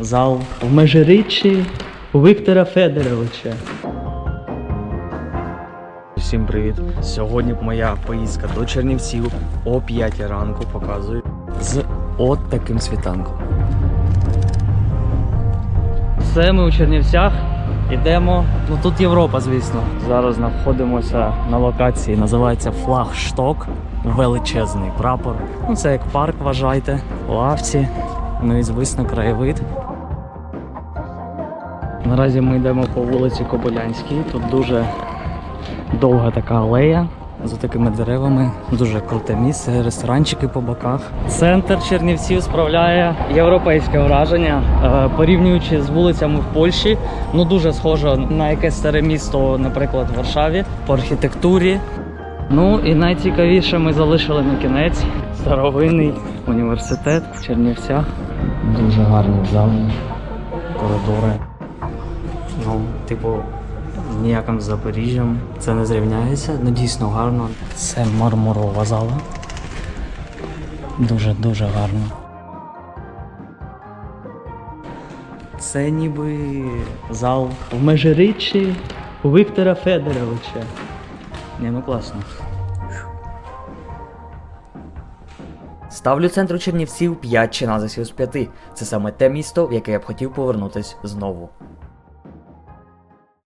Зал в Межиріччі у Віктора Федоровича. Всім привіт! Сьогодні моя поїздка до Чернівців о 5 ранку показую з от таким світанком. Все, ми у Чернівцях. Ідемо. Ну тут Європа, звісно. Зараз знаходимося на локації, називається Флагшток. Величезний прапор. Ну це як парк, вважайте. Лавці. Ну і звісно, краєвид. Наразі ми йдемо по вулиці Кобилянській. Тут дуже довга така алея з такими деревами. Дуже круте місце, ресторанчики по боках. Центр Чернівців справляє європейське враження, е, порівнюючи з вулицями в Польщі. Ну дуже схоже на якесь старе місто, наприклад, в Варшаві, по архітектурі. Ну і найцікавіше ми залишили на кінець старовинний університет в Чернівцях. Дуже гарні зали, коридори. Ну, типу, ніяким з Запоріжжям це не зрівняється. Ну дійсно гарно. Це мармурова зала. Дуже-дуже гарно. Це ніби зал в Межиріччі у Віктора Федоровича. Ні, ну класно. Ставлю центру Чернівців 5 чи на з 5. Це саме те місто, в яке я б хотів повернутись знову.